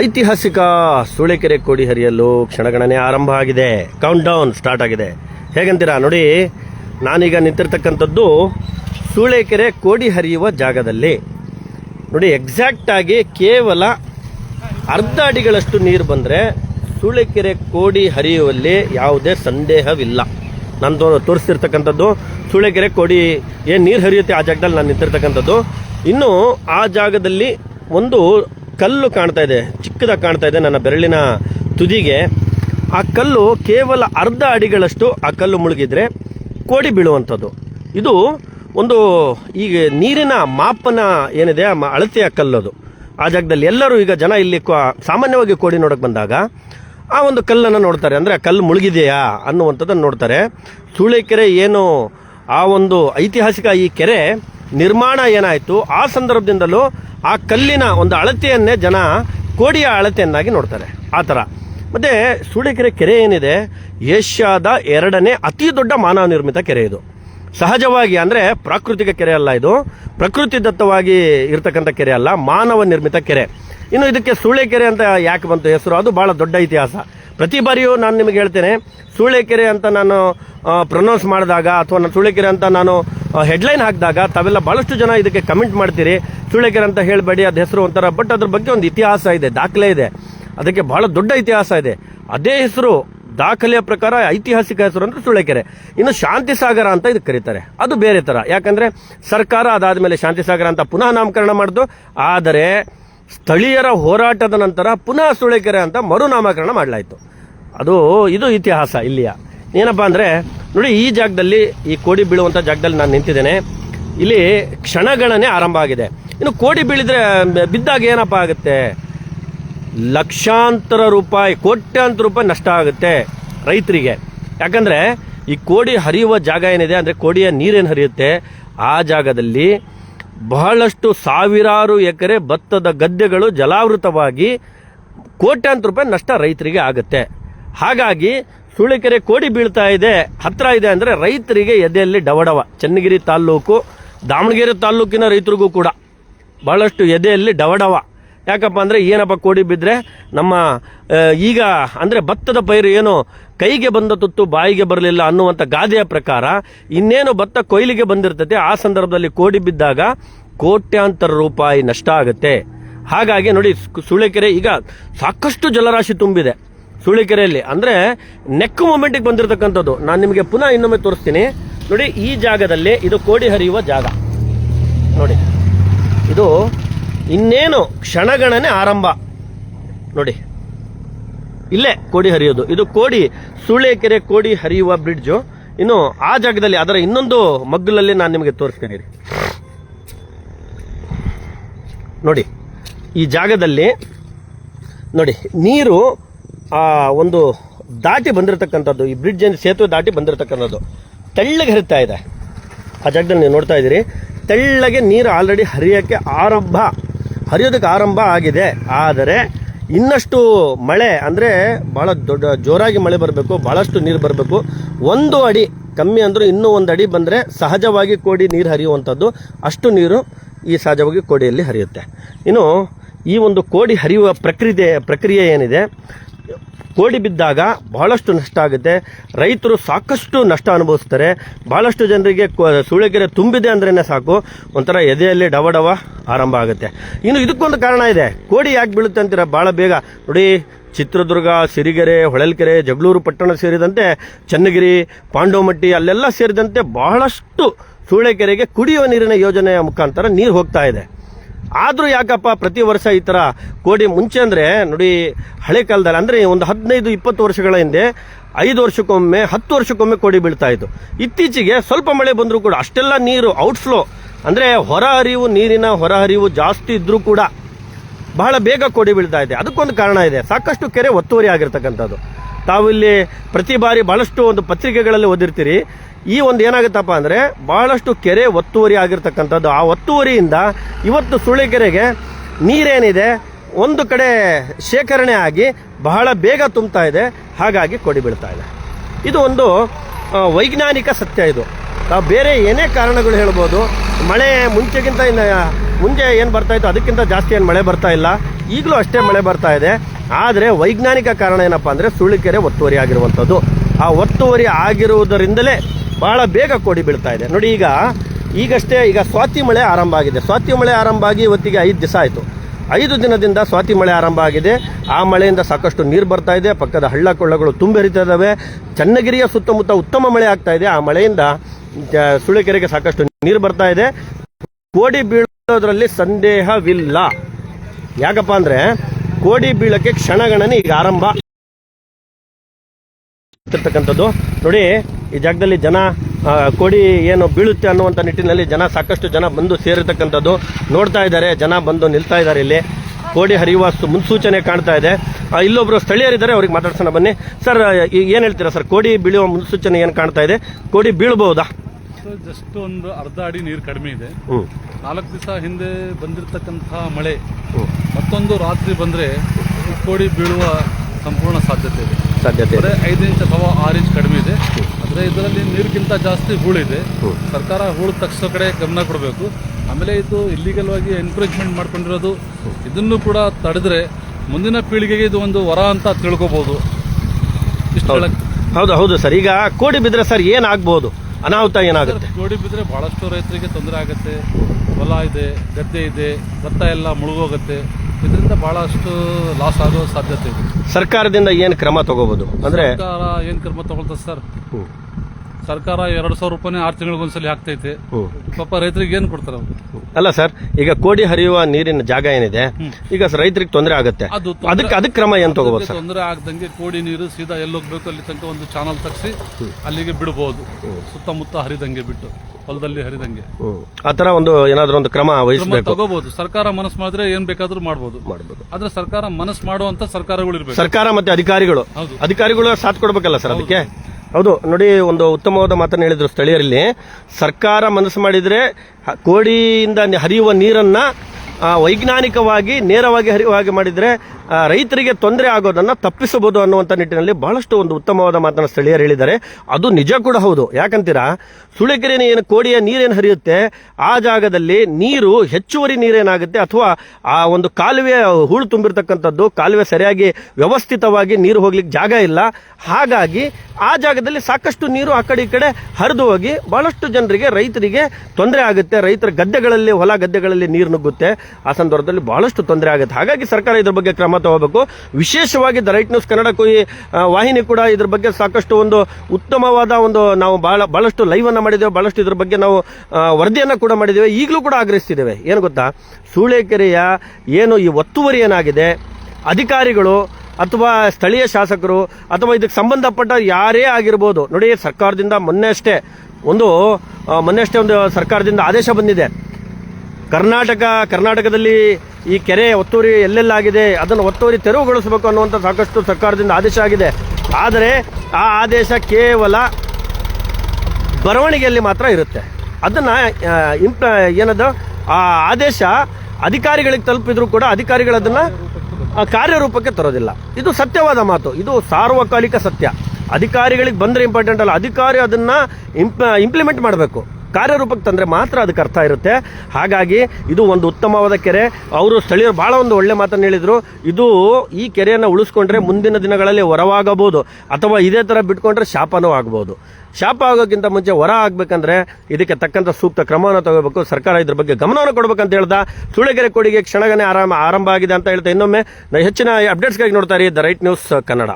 ಐತಿಹಾಸಿಕ ಸೂಳೆಕೆರೆ ಕೋಡಿ ಹರಿಯಲು ಕ್ಷಣಗಣನೆ ಆರಂಭ ಆಗಿದೆ. ಕೌಂಟ್ ಡೌನ್ ಸ್ಟಾರ್ಟ್ ಆಗಿದೆ. ಹೇಗಂತೀರಾ? ನೋಡಿ, ನಾನೀಗ ನಿಂತಿರ್ತಕ್ಕಂಥದ್ದು ಸೂಳೆಕೆರೆ ಕೋಡಿ ಹರಿಯುವ ಜಾಗದಲ್ಲಿ. ನೋಡಿ ಎಕ್ಸಾಕ್ಟ್ ಆಗಿ ಕೇವಲ ಅರ್ಧ ಅಡಿಗಳಷ್ಟು ನೀರು ಬಂದರೆ ಸೂಳೆಕೆರೆ ಕೋಡಿ ಹರಿಯುವಲ್ಲಿ ಯಾವುದೇ ಸಂದೇಹವಿಲ್ಲ. ನಾನು ತೋರಿಸ್ತಿರ್ತಕ್ಕಂಥದ್ದು ಸೂಳೆಕೆರೆ ಕೋಡಿ ಏನು ನೀರು ಹರಿಯುತ್ತೆ ಆ ಜಾಗದಲ್ಲಿ ನಾನು ನಿಂತಿರ್ತಕ್ಕಂಥದ್ದು. ಇನ್ನು ಆ ಜಾಗದಲ್ಲಿ ಒಂದು ಕಲ್ಲು ಕಾಣ್ತಾ ಇದೆ, ಚಿಕ್ಕದಾಗಿ ಕಾಣ್ತಾ ಇದೆ ನನ್ನ ಬೆರಳಿನ ತುದಿಗೆ. ಆ ಕಲ್ಲು ಕೇವಲ ಅರ್ಧ ಅಡಿಗಳಷ್ಟು ಆ ಕಲ್ಲು ಮುಳುಗಿದ್ರೆ ಕೋಡಿ ಬೀಳುವಂಥದ್ದು. ಇದು ಒಂದು ಈಗ ನೀರಿನ ಮಾಪನ ಏನಿದೆ ಆ ಅಳತೆಯ ಕಲ್ಲದು ಆ ಜಾಗದಲ್ಲಿ ಎಲ್ಲರೂ ಈಗ ಜನ ಇಲ್ಲಿ ಸಾಮಾನ್ಯವಾಗಿ ಕೋಡಿ ನೋಡಕ್ಕೆ ಬಂದಾಗ, ಆ ಒಂದು ಕಲ್ಲನ್ನು ನೋಡ್ತಾರೆ. ಅಂದರೆ ಆ ಕಲ್ಲು ಮುಳುಗಿದೆಯಾ ಅನ್ನುವಂಥದ್ದನ್ನು ನೋಡ್ತಾರೆ. ಸೂಳೆಕೆರೆ ಏನು ಆ ಒಂದು ಐತಿಹಾಸಿಕ ಈ ಕೆರೆ ನಿರ್ಮಾಣ ಏನಾಯಿತು? ಆ ಸಂದರ್ಭದಿಂದಲೂ ಆ ಕಲ್ಲಿನ ಒಂದು ಅಳತೆಯನ್ನೇ ಜನ ಕೋಡಿಯ ಅಳತೆಯನ್ನಾಗಿ ನೋಡ್ತಾರೆ. ಆ ಥರ. ಮತ್ತು ಸೂಳೆಕೆರೆ ಕೆರೆ ಏನಿದೆ? ಏಷ್ಯಾದ ಎರಡನೇ ಅತಿ ದೊಡ್ಡ ಮಾನವ ನಿರ್ಮಿತ ಕೆರೆ ಇದು. ಸಹಜವಾಗಿ ಅಂದರೆ ಪ್ರಾಕೃತಿಕ ಕೆರೆ ಅಲ್ಲ ಇದು. ಪ್ರಕೃತಿ ದತ್ತವಾಗಿ ಇರತಕ್ಕಂಥ ಕೆರೆ ಅಲ್ಲ ಮಾನವ ನಿರ್ಮಿತ ಕೆರೆ. ಇನ್ನು ಇದಕ್ಕೆ ಸೂಳೆಕೆರೆ ಅಂತ ಯಾಕೆ ಬಂತು? ಹೆಸರು? ಅದು ಭಾಳ ದೊಡ್ಡ ಇತಿಹಾಸ. ಪ್ರತಿ ಬಾರಿಯೂ ನಾನು ನಿಮಗೆ ಹೇಳ್ತೇನೆ, ಸೂಳೆಕೆರೆ ಅಂತ ನಾನು ಪ್ರೊನೌನ್ಸ್ ಮಾಡಿದಾಗ ಅಥವಾ ನಾನು ಸೂಳೆಕೆರೆ ಅಂತ ನಾನು ಹೆಡ್ಲೈನ್ ಹಾಕಿದಾಗ ತಾವೆಲ್ಲ ಬಹಳಷ್ಟು ಜನ ಇದಕ್ಕೆ ಕಮೆಂಟ್ ಮಾಡ್ತೀರಿ. ಸೂಳೆಕೆರೆ ಅಂತ ಹೇಳಬೇಡಿ, ಅದು ಹೆಸರು ಒಂಥರ ಬಟ್ ಅದ್ರ ಬಗ್ಗೆ ಒಂದು ಇತಿಹಾಸ ಇದೆ, ದಾಖಲೆ ಇದೆ. ಅದಕ್ಕೆ ಬಹಳ ದೊಡ್ಡ ಇತಿಹಾಸ ಇದೆ. ಅದೇ ಹೆಸರು, ದಾಖಲೆಯ ಪ್ರಕಾರ ಐತಿಹಾಸಿಕ ಹೆಸರು ಅಂದ್ರೆ ಸೂಳೆಕೆರೆ ಇನ್ನು ಶಾಂತಿ ಸಾಗರ ಅಂತ ಇದಕ್ಕೆ ಕರೀತಾರೆ. ಅದು ಬೇರೆ ತರ. ಯಾಕಂದ್ರೆ ಸರ್ಕಾರ ಅದಾದ ಮೇಲೆ ಶಾಂತಿ ಸಾಗರ ಅಂತ ಪುನಃ ನಾಮಕರಣ ಮಾಡಿದ್ದು ಆದರೆ ಸ್ಥಳೀಯರ ಹೋರಾಟದ ನಂತರ ಪುನಃ ಸುಳೆಕೆರೆ ಅಂತ ಮರುನಾಮಕರಣ ಮಾಡಲಾಯಿತು. ಅದು, ಇದು ಇತಿಹಾಸ ಇಲ್ಲಿಯ. ಏನಪ್ಪಾ ಅಂದ್ರೆ, ನೋಡಿ ಈ ಜಾಗದಲ್ಲಿ, ಈ ಕೋಡಿ ಬೀಳುವಂಥ ಜಾಗದಲ್ಲಿ ನಾನು ನಿಂತಿದ್ದೇನೆ. ಇಲ್ಲಿ ಕ್ಷಣಗಣನೆ ಆರಂಭ ಆಗಿದೆ. ಇನ್ನು ಕೋಡಿ ಬೀಳಿದ್ರೆ, ಬಿದ್ದಾಗ ಏನಪ್ಪ ಆಗುತ್ತೆ? ಲಕ್ಷಾಂತರ ರೂಪಾಯಿ, ಕೋಟ್ಯಾಂತರ ರೂಪಾಯಿ ನಷ್ಟ ಆಗುತ್ತೆ ರೈತರಿಗೆ. ಯಾಕಂದ್ರೆ, ಈ ಕೋಡಿ ಹರಿಯುವ ಜಾಗ ಏನಿದೆ ಅಂದ್ರೆ, ಕೋಡಿಯ ನೀರೇನು ಹರಿಯುತ್ತೆ? ಆ ಜಾಗದಲ್ಲಿ ಬಹಳಷ್ಟು ಸಾವಿರಾರು ಎಕರೆ ಭತ್ತದ ಗದ್ದೆಗಳು ಜಲಾವೃತವಾಗಿ ಕೋಟ್ಯಾಂತರ ರೂಪಾಯಿ ನಷ್ಟ ರೈತರಿಗೆ ಆಗುತ್ತೆ. ಹಾಗಾಗಿ ಸೂಳೆಕೆರೆ ಕೋಡಿ ಬೀಳ್ತಾ ಇದೆ. ಹತ್ರ ಇದೆ ಅಂದ್ರೆ ರೈತರಿಗೆ ಎದೆಯಲ್ಲಿ ಡವಡವ. ಚನ್ನಗಿರಿ ತಾಲ್ಲೂಕು, ದಾವಣಗೆರೆ ತಾಲ್ಲೂಕಿನ ರೈತರಿಗೂ ಕೂಡ ಬಹಳಷ್ಟು ಎದೆಯಲ್ಲಿ ಡವಡವ. ಯಾಕಪ್ಪ ಅಂದರೆ ಏನಪ್ಪ ಕೋಡಿ ಬಿದ್ದರೆ ನಮ್ಮ ಈಗ ಅಂದ್ರೆ ಭತ್ತದ ಪೈರು ಏನು ಕೈಗೆ ಬಂದ ತುತ್ತು ಬಾಯಿಗೆ ಬರಲಿಲ್ಲ ಅನ್ನುವಂಥ ಗಾದೆಯ ಪ್ರಕಾರ ಇನ್ನೇನು ಭತ್ತ ಕೊಯ್ಲಿಗೆ ಬಂದಿರ್ತೈತೆ, ಆ ಸಂದರ್ಭದಲ್ಲಿ ಕೋಡಿ ಬಿದ್ದಾಗ ಕೋಟ್ಯಾಂತರ ರೂಪಾಯಿ ನಷ್ಟ ಆಗುತ್ತೆ. ಹಾಗಾಗಿ ನೋಡಿ ಸೂಳೆಕೆರೆ ಈಗ ಸಾಕಷ್ಟು ಜಲರಾಶಿ ತುಂಬಿದೆ. ಸೂಳೆಕೆರೆಯಲ್ಲಿ ಅಂದ್ರೆ ನೆಕ್ ಮೂಮೆಂಟಿಗೆ ಬಂದಿರತಕ್ಕಂಥದ್ದು. ನಾನು ನಿಮಗೆ ಪುನಃ ಇನ್ನೊಮ್ಮೆ ತೋರಿಸ್ತೀನಿ. ನೋಡಿ, ಈ ಜಾಗದಲ್ಲಿ ಇದು ಕೋಡಿ ಹರಿಯುವ ಜಾಗ. ನೋಡಿ, ಇದು ಇನ್ನೇನು ಕ್ಷಣಗಣನೆ ಆರಂಭ. ನೋಡಿ, ಇಲ್ಲೇ ಕೋಡಿ ಹರಿಯೋದು. ಇದು ಕೋಡಿ ಸೂಳೆಕೆರೆ ಕೋಡಿ ಹರಿಯುವ ಬ್ರಿಡ್ಜು ಇನ್ನು ಆ ಜಾಗದಲ್ಲಿ, ಅದರ ಇನ್ನೊಂದು ಮಗ್ಗಲಲ್ಲಿ ನಾನು ನಿಮಗೆ ತೋರಿಸ್ತೇನೆ ನೋಡಿ, ಈ ಜಾಗದಲ್ಲಿ, ನೋಡಿ, ನೀರು ಆ, ಒಂದು ದಾಟಿ ಬಂದಿರತಕ್ಕಂಥದ್ದು, ಈ ಬ್ರಿಡ್ಜ್ ಸೇತುವೆ ದಾಟಿ ಬಂದಿರತಕ್ಕಂಥದ್ದು, ತೆಳ್ಳಗೆ ಹರಿತಾ ಇದೆ. ಆ ಜಾಗದಲ್ಲಿ ನೀವು ನೋಡ್ತಾ ಇದ್ದೀರಿ. ತೆಳ್ಳಗೆ ನೀರು ಆಲ್ರೆಡಿ ಹರಿಯೋಕ್ಕೆ ಆರಂಭ, ಹರಿಯೋದಕ್ಕೆ ಆರಂಭ ಆಗಿದೆ. ಆದರೆ ಇನ್ನಷ್ಟು ಮಳೆ, ಅಂದರೆ ಭಾಳ ದೊಡ್ಡ ಜೋರಾಗಿ ಮಳೆ ಬರಬೇಕು ಭಾಳಷ್ಟು ನೀರು ಬರಬೇಕು. ಒಂದು ಅಡಿ ಕಮ್ಮಿ ಅಂದರೂ ಇನ್ನೂ ಒಂದು ಅಡಿ ಬಂದರೆ ಸಹಜವಾಗಿ ಕೋಡಿ ನೀರು ಹರಿಯುವಂಥದ್ದು. ಅಷ್ಟು ನೀರು ಈ ಸಹಜವಾಗಿ ಕೋಡಿಯಲ್ಲಿ ಹರಿಯುತ್ತೆ. ಇನ್ನು ಈ ಒಂದು ಕೋಡಿ ಹರಿಯುವ ಪ್ರಕ್ರಿಯೆ ಪ್ರಕ್ರಿಯೆ ಏನಿದೆ? ಕೋಡಿ ಬಿದ್ದಾಗ ಬಹಳಷ್ಟು ನಷ್ಟ ಆಗುತ್ತೆ. ರೈತರು ಸಾಕಷ್ಟು ನಷ್ಟ ಅನುಭವಿಸ್ತಾರೆ. ಬಹಳಷ್ಟು ಜನರಿಗೆ ಸೂಳೆಕೆರೆ ತುಂಬಿದೆ ಅಂದ್ರೇ ಸಾಕು. ಒಂಥರ ಎದೆಯಲ್ಲಿ ಡವ ಡವ ಆರಂಭ ಆಗುತ್ತೆ. ಇನ್ನು ಇದಕ್ಕೊಂದು ಕಾರಣ ಇದೆ. ಕೋಡಿ ಯಾಕೆ ಬೀಳುತ್ತೆ ಅಂತೀರ? ಭಾಳ ಬೇಗ. ನೋಡಿ, ಚಿತ್ರದುರ್ಗ, ಸಿರಿಗೆರೆ, ಹೊಳಲ್ಕೆರೆ, ಜಗಳೂರು ಪಟ್ಟಣ ಸೇರಿದಂತೆ ಚನ್ನಗಿರಿ ಪಾಂಡವಮಟ್ಟಿ ಅಲ್ಲೆಲ್ಲ ಸೇರಿದಂತೆ ಬಹಳಷ್ಟು ಸೂಳೆಕೆರೆಗೆ ಕುಡಿಯುವ ನೀರಿನ ಯೋಜನೆಯ ಮುಖಾಂತರ ನೀರು ಹೋಗ್ತಾ ಇದೆ. ಆದರೂ ಯಾಕಪ್ಪ ಪ್ರತಿ ವರ್ಷ ಈ ಥರ ಕೋಡಿ ಮುಂಚೆ ಅಂದರೆ ನೋಡಿ ಹಳೆ ಕಾಲದಲ್ಲಿ, ಅಂದರೆ ಒಂದು ಹದಿನೈದು, ಇಪ್ಪತ್ತು ವರ್ಷಗಳ ಹಿಂದೆ ಐದು ವರ್ಷಕ್ಕೊಮ್ಮೆ, ಹತ್ತು ವರ್ಷಕ್ಕೊಮ್ಮೆ ಕೋಡಿ ಬೀಳ್ತಾ ಇತ್ತು. ಇತ್ತೀಚೆಗೆ ಸ್ವಲ್ಪ ಮಳೆ ಬಂದರೂ ಕೂಡ ಅಷ್ಟೆಲ್ಲ ನೀರು ಔಟ್ಫ್ಲೋ ಅಂದರೆ ಹೊರ ಹರಿವು, ನೀರಿನ ಹೊರ ಹರಿವು ಜಾಸ್ತಿ ಇದ್ದರೂ ಕೂಡ ಬಹಳ ಬೇಗ ಕೋಡಿ ಬೀಳ್ತಾ ಇದೆ. ಅದಕ್ಕೊಂದು ಕಾರಣ ಇದೆ. ಸಾಕಷ್ಟು ಕೆರೆ ಒತ್ತುವರಿ ಆಗಿರ್ತಕ್ಕಂಥದ್ದು. ತಾವು ಇಲ್ಲಿ ಪ್ರತಿ ಬಾರಿ ಬಹಳಷ್ಟು ಒಂದು ಪತ್ರಿಕೆಗಳಲ್ಲಿ ಓದಿರ್ತೀರಿ. ಈ ಒಂದು ಏನಾಗುತ್ತಪ್ಪ ಅಂದರೆ ಬಹಳಷ್ಟು ಕೆರೆ ಒತ್ತುವರಿ ಆಗಿರ್ತಕ್ಕಂಥದ್ದು. ಆ ಒತ್ತುವರಿಯಿಂದ ಇವತ್ತು ಸುಳಿಕೆರೆಗೆ ನೀರೇನಿದೆ, ಒಂದು ಕಡೆ ಶೇಖರಣೆ ಆಗಿ ಬಹಳ ಬೇಗ ತುಂಬ್ತಾ ಇದೆ, ಹಾಗಾಗಿ ಕೊಡಿ ಬೀಳ್ತಾ ಇದೆ. ಇದು ಒಂದು ವೈಜ್ಞಾನಿಕ ಸತ್ಯ ಇದು. ನಾವು ಬೇರೆ ಏನೇ ಕಾರಣಗಳು ಹೇಳ್ಬೋದು, ಮಳೆ ಮುಂಚೆಗಿಂತ ಇನ್ನು ಮುಂಚೆ ಏನು ಬರ್ತಾಯಿತ್ತು ಅದಕ್ಕಿಂತ ಜಾಸ್ತಿ ಏನು ಮಳೆ ಬರ್ತಾ ಇಲ್ಲ, ಈಗಲೂ ಅಷ್ಟೇ ಮಳೆ ಬರ್ತಾ ಇದೆ. ಆದರೆ ವೈಜ್ಞಾನಿಕ ಕಾರಣ ಏನಪ್ಪಾ ಅಂದರೆ ಸುಳಿಕೆರೆ ಒತ್ತುವರಿ ಆಗಿರುವಂಥದ್ದು. ಆ ಒತ್ತುವರಿ ಆಗಿರುವುದರಿಂದಲೇ ಬಹಳ ಬೇಗ ಕೋಡಿ ಬೀಳ್ತಾ ಇದೆ. ನೋಡಿ ಈಗ, ಈಗಷ್ಟೇ ಈಗ ಸ್ವಾತಿ ಮಳೆ ಆರಂಭ ಆಗಿದೆ. ಸ್ವಾತಿ ಮಳೆ ಆರಂಭ ಆಗಿ ಇವತ್ತಿಗೆ ಐದು ದಿವಸ ಆಯಿತು. ಐದು ದಿನದಿಂದ ಸ್ವಾತಿ ಮಳೆ ಆರಂಭ ಆಗಿದೆ. ಆ ಮಳೆಯಿಂದ ಸಾಕಷ್ಟು ನೀರು ಬರ್ತಾ ಇದೆ. ಪಕ್ಕದ ಹಳ್ಳ ಕೊಳ್ಳಗಳು ತುಂಬಿ ಹರಿತಾ ಇದ್ದಾವೆ ಚನ್ನಗಿರಿಯ ಸುತ್ತಮುತ್ತ ಉತ್ತಮ ಮಳೆ ಆಗ್ತಾ ಇದೆ. ಆ ಮಳೆಯಿಂದ ಸುಳಿಕೆರೆಗೆ ಸಾಕಷ್ಟು ನೀರು ಬರ್ತಾ ಇದೆ. ಕೋಡಿ ಬೀಳೋದ್ರಲ್ಲಿ ಸಂದೇಹವಿಲ್ಲ. ಯಾಕಪ್ಪ ಅಂದ್ರೆ ಕೋಡಿ ಬೀಳಕ್ಕೆ ಕ್ಷಣಗಣನೆ ಈಗ ಆರಂಭ. ಇರ್ತಕ್ಕಂಥದ್ದು. ನೋಡಿ ಈ ಜಾಗದಲ್ಲಿ ಜನ ಕೋಡಿ ಏನು ಬೀಳುತ್ತೆ ಅನ್ನುವಂಥ ನಿಟ್ಟಿನಲ್ಲಿ ಜನ ಸಾಕಷ್ಟು ಜನ ಬಂದು ಸೇರಿರ್ತಕ್ಕಂಥದ್ದು. ನೋಡ್ತಾ ಇದ್ದಾರೆ ಜನ ಬಂದು ನಿಲ್ತಾ ಇದ್ದಾರೆ ಇಲ್ಲಿ. ಕೋಡಿ ಹರಿಯುವ ಮುನ್ಸೂಚನೆ ಕಾಣ್ತಾ ಇದೆ. ಇಲ್ಲೊಬ್ಬರು ಇಲ್ಲೊಬ್ರು ಸ್ಥಳೀಯರಿದ್ದಾರೆ ಅವ್ರಿಗೆ ಮಾತಾಡ್ಸೋಣ ಬನ್ನಿ. ಸರ್ ಏನು ಹೇಳ್ತೀರಾ ಸರ್? ಕೋಡಿ ಬೀಳುವ ಮುನ್ಸೂಚನೆ ಏನು ಕಾಣ್ತಾ ಇದೆ? ಕೋಡಿ ಬೀಳ್ಬಹುದಾ ಜಸ್ಟ್ ಒಂದು ಅರ್ಧ ಅಡಿ ನೀರು ಕಡಿಮೆ ಇದೆ. ನಾಲ್ಕು ದಿವಸ ಹಿಂದೆ ಬಂದಿರತಕ್ಕಂತಹ ಮಳೆ. ಮತ್ತೊಂದು ರಾತ್ರಿ ಬಂದರೆ ಕೋಡಿ ಬೀಳುವ ಸಂಪೂರ್ಣ ಸಾಧ್ಯತೆ ಇದೆ. ಸಾಧ್ಯತೆ ಇದೆ. ಐದು ಇಂಚ್ ಅಥವಾ ಆರು ಇಂಚ್ ಕಡಿಮೆ ಇದೆ. ಆದರೆ ಇದರಲ್ಲಿ ನೀರಿಗಿಂತ ಜಾಸ್ತಿ ಹೂಳಿದೆ. ಸರ್ಕಾರ ಹೂಳು ತಕ್ಷಣ ಕಡೆ ಗಮನ ಕೊಡಬೇಕು. ಆಮೇಲೆ ಇದು ಇಲ್ಲಿಗಲ್ ಆಗಿ ಎನ್ಕರೇಜ್ಮೆಂಟ್ ಮಾಡ್ಕೊಂಡಿರೋದು ಇದನ್ನು ಕೂಡ ತಡೆದ್ರೆ ಮುಂದಿನ ಪೀಳಿಗೆಗೆ ಇದು ಒಂದು ವರ ಅಂತ ತಿಳ್ಕೊಬೋದು. ಇಷ್ಟು ಹೌದು. ಹೌದು ಸರ್. ಈಗ ಕೋಡಿ ಬಿದ್ದರೆ ಸರ್ ಏನಾಗ್ಬೋದು? ಅನಾಹುತ ಏನಾಗುತ್ತೆ? ಕೋಡಿ ಬಿದ್ದರೆ ಬಹಳಷ್ಟು ರೈತರಿಗೆ ತೊಂದರೆ ಆಗುತ್ತೆ. ಹೊಲ ಇದೆ ಗದ್ದೆ ಇದೆ ಭತ್ತ ಎಲ್ಲ ಮುಳುಗೋಗುತ್ತೆ. ಇದರಿಂದ ಬಹಳಷ್ಟು ಲಾಸ್ ಆಗೋ ಸಾಧ್ಯತೆ ಇದೆ. ಸರ್ಕಾರದಿಂದ ಏನು ಕ್ರಮ ತಗೋಬಹುದು ಅಂದ್ರೆ ಸರ್ಕಾರ ಏನ್ ಕ್ರಮ ತಗೊಳ್ತದೆ ಸರ್. ಸರ್ಕಾರ ಎರಡು ಸಾವಿರ ರೂಪಾಯಿ ಆರು ತಿಂಗಳಿಗೊಂದ್ಸಲಿ ಹಾಕ್ತೈತೆ. ಪಾಪ ರೈತರಿಗೆ ಏನ್ ಕೊಡ್ತಾರೆ ಅವ್ರು? ಅಲ್ಲ ಸರ್ ಈಗ ಕೋಡಿ ಹರಿಯುವ ನೀರಿನ ಜಾಗ ಏನಿದೆ ಈಗ ರೈತರಿಗೆ ತೊಂದರೆ ಆಗುತ್ತೆ. ಅದು ಅದಕ್ಕೆ ಅದಕ್ಕೆ ಕ್ರಮ ಏನು ತಗೋಬಹುದು ಸರ್? ತೊಂದರೆ ಆಗದಂಗೆ ಕೋಡಿ ನೀರು ಸೀದಾ ಎಲ್ಲಿ ಹೋಗ್ಬೇಕು ಅಲ್ಲಿ ತನಕ ಒಂದು ಚಾನಲ್ ತಗ್ಸಿ ಅಲ್ಲಿಗೆ ಬಿಡಬಹುದು ಸುತ್ತಮುತ್ತ ಹರಿದಂಗೆ ಬಿಟ್ಟು ಹೊಲದಲ್ಲಿ ಹರಿದಂಗೆ. ಆ ತರ ಒಂದು ಏನಾದ್ರೂ ಒಂದು ಕ್ರಮ ವಹಿಸಬೇಕು. ತಗೋಬಹುದು ಸರ್ಕಾರ ಮನಸ್ಸು ಮಾಡಿದ್ರೆ ಏನ್ ಬೇಕಾದ್ರೂ ಮಾಡಬಹುದು ಮಾಡಬಹುದು ಆದ್ರೆ ಸರ್ಕಾರ ಮನಸ್ಸು ಮಾಡುವಂತ ಸರ್ಕಾರಗಳು ಇರಬೇಕು ಸರ್ಕಾರ ಮತ್ತೆ ಅಧಿಕಾರಿಗಳು. ಅಧಿಕಾರಿಗಳು ಸಾಥ್ ಕೊಡ್ಬೇಕಲ್ಲ ಸರ್ ಅದಕ್ಕೆ? ಹೌದು, ನೋಡಿ ಒಂದು ಉತ್ತಮವಾದ ಮಾತನ್ನು ಹೇಳಿದರು ಸ್ಥಳೀಯರಲ್ಲಿ. ಸರ್ಕಾರ ಮನಸ್ಸು ಮಾಡಿದರೆ ಕೋಡಿಯಿಂದ ಹರಿಯುವ ನೀರನ್ನು ವೈಜ್ಞಾನಿಕವಾಗಿ, ನೇರವಾಗಿ ಹರಿಯುವ ಹಾಗೆ ಮಾಡಿದ್ರೆ ರೈತರಿಗೆ ತೊಂದರೆ ಆಗೋದನ್ನ ತಪ್ಪಿಸಬಹುದು ಅನ್ನುವಂಥ ನಿಟ್ಟಿನಲ್ಲಿ ಬಹಳಷ್ಟು ಒಂದು ಉತ್ತಮವಾದ ಮಾತನ್ನು ಸ್ಥಳೀಯರು ಹೇಳಿದ್ದಾರೆ. ಅದು ನಿಜ ಕೂಡ ಹೌದು. ಯಾಕಂತೀರಾ? ಸುಳೆಕೆರೆ ಏನು ಕೋಡಿಯ ನೀರೇನು ಹರಿಯುತ್ತೆ? ಆ ಜಾಗದಲ್ಲಿ ನೀರು ಹೆಚ್ಚುವರಿ ನೀರೇನಾಗುತ್ತೆ? ಅಥವಾ ಆ ಒಂದು ಕಾಲುವೆ ಹೂಳು ತುಂಬಿರ್ತಕ್ಕಂಥದ್ದು, ಕಾಲುವೆ ಸರಿಯಾಗಿ ವ್ಯವಸ್ಥಿತವಾಗಿ ನೀರು ಹೋಗ್ಲಿಕ್ಕೆ ಜಾಗ ಇಲ್ಲ. ಹಾಗಾಗಿ ಆ ಜಾಗದಲ್ಲಿ ಸಾಕಷ್ಟು ನೀರು ಆ ಕಡೆ ಈ ಕಡೆ ಹರಿದು ಹೋಗಿ ಬಹಳಷ್ಟು ಜನರಿಗೆ, ರೈತರಿಗೆ ತೊಂದರೆ ಆಗುತ್ತೆ. ರೈತರ ಗದ್ದೆಗಳಲ್ಲಿ, ಹೊಲ ಗದ್ದೆಗಳಲ್ಲಿ ನೀರು ನುಗ್ಗುತ್ತೆ. ಆ ಸಂದರ್ಭದಲ್ಲಿ ಬಹಳಷ್ಟು ತೊಂದರೆ ಆಗುತ್ತೆ. ಹಾಗಾಗಿ ಸರ್ಕಾರ ಇದ್ರ ಬಗ್ಗೆ ಕ್ರಮ ತಗೋಬೇಕು. ವಿಶೇಷವಾಗಿ ದ ರೈಟ್ ನ್ಯೂಸ್ ಕನ್ನಡ ಕೋಯಿ ವಾಹಿನಿ ಕೂಡ ಇದ್ರ ಬಗ್ಗೆ ಸಾಕಷ್ಟು ಒಂದು ಉತ್ತಮವಾದ ಒಂದು ನಾವು ಬಹಳ ಬಹಳಷ್ಟು ಲೈವ್ ಅನ್ನ ಮಾಡಿದ್ದೇವೆ. ಬಹಳಷ್ಟು ಇದ್ರ ಬಗ್ಗೆ ನಾವು ವರದಿಯನ್ನು ಕೂಡ ಮಾಡಿದ್ದೇವೆ. ಈಗಲೂ ಕೂಡ ಆಗ್ರಹಿಸ್ತಿದ್ದೇವೆ. ಏನು ಗೊತ್ತಾ? ಸೂಳೆಕೆರೆಯ ಏನು ಈ ಒತ್ತುವರಿ ಏನಾಗಿದೆ? ಅಧಿಕಾರಿಗಳು ಅಥವಾ ಸ್ಥಳೀಯ ಶಾಸಕರು ಅಥವಾ ಇದಕ್ಕೆ ಸಂಬಂಧಪಟ್ಟ ಯಾರೇ ಆಗಿರ್ಬೋದು, ನೋಡಿ ಸರ್ಕಾರದಿಂದ ಮೊನ್ನೆ ಅಷ್ಟೇ, ಒಂದು ಮೊನ್ನೆ ಅಷ್ಟೇ ಒಂದು ಸರ್ಕಾರದಿಂದ ಆದೇಶ ಬಂದಿದೆ. ಕರ್ನಾಟಕ, ಕರ್ನಾಟಕದಲ್ಲಿ ಈ ಕೆರೆ ಒತ್ತುವರಿ ಎಲ್ಲೆಲ್ಲಾಗಿದೆ, ಅದನ್ನು ಒತ್ತುವರಿ ತೆರವುಗೊಳಿಸಬೇಕು ಅನ್ನುವಂಥ ಸಾಕಷ್ಟು ಸರ್ಕಾರದಿಂದ ಆದೇಶ ಆಗಿದೆ. ಆದರೆ ಆ ಆದೇಶ ಕೇವಲ ಬರವಣಿಗೆಯಲ್ಲಿ ಮಾತ್ರ ಇರುತ್ತೆ. ಅದನ್ನು ಇಂಪ, ಏನದು, ಆ ಆದೇಶ ಅಧಿಕಾರಿಗಳಿಗೆ ತಲುಪಿದ್ರು ಕೂಡ ಅಧಿಕಾರಿಗಳು ಅದನ್ನ ಕಾರ್ಯರೂಪಕ್ಕೆ ತರೋದಿಲ್ಲ. ಇದು ಸತ್ಯವಾದ ಮಾತು. ಇದು ಸಾರ್ವಕಾಲಿಕ ಸತ್ಯ. ಅಧಿಕಾರಿಗಳಿಗೆ ಬಂದರೆ ಇಂಪಾರ್ಟೆಂಟ್ ಅಲ್ಲ. ಅಧಿಕಾರಿ ಅದನ್ನು ಇಂಪ್ ಇಂಪ್ಲಿಮೆಂಟ್ ಮಾಡಬೇಕು. ಕಾರ್ಯರೂಪಕ್ಕೆ ತಂದರೆ ಮಾತ್ರ ಅದಕ್ಕೆ ಅರ್ಥ ಇರುತ್ತೆ. ಹಾಗಾಗಿ ಇದು ಒಂದು ಉತ್ತಮವಾದ ಕೆರೆ. ಅವರು ಸ್ಥಳೀಯರು ಭಾಳ ಒಂದು ಒಳ್ಳೆ ಮಾತನ್ನು ಹೇಳಿದರು. ಇದು ಈ ಕೆರೆಯನ್ನು ಉಳಿಸ್ಕೊಂಡ್ರೆ ಮುಂದಿನ ದಿನಗಳಲ್ಲಿ ಹೊರವಾಗಬಹುದು ಅಥವಾ ಇದೇ ಥರ ಬಿಟ್ಕೊಂಡ್ರೆ ಶಾಪನೂ ಆಗ್ಬೋದು ಶಾಪ ಆಗೋಕ್ಕಿಂತ ಮುಂಚೆ ಹೊರ ಆಗಬೇಕಂದ್ರೆ ಇದಕ್ಕೆ ತಕ್ಕಂತ ಸೂಕ್ತ ಕ್ರಮವನ್ನು ತಗೋಬೇಕು. ಸರ್ಕಾರ ಇದ್ರ ಬಗ್ಗೆ ಗಮನವನ್ನು ಕೊಡಬೇಕಂತ ಹೇಳ್ದ. ಸುಳೆಗೆರೆ ಕೊಡುಗೆ ಕ್ಷಣಗನೆ ಆರಾಮ ಆರಂಭ ಆಗಿದೆ ಅಂತ ಹೇಳ್ತಾ ಇನ್ನೊಮ್ಮೆ. ಹೆಚ್ಚಿನ ಅಪ್ಡೇಟ್ಸ್ಗಾಗಿ ನೋಡ್ತಾ ಇರಿ. The right news Kannada.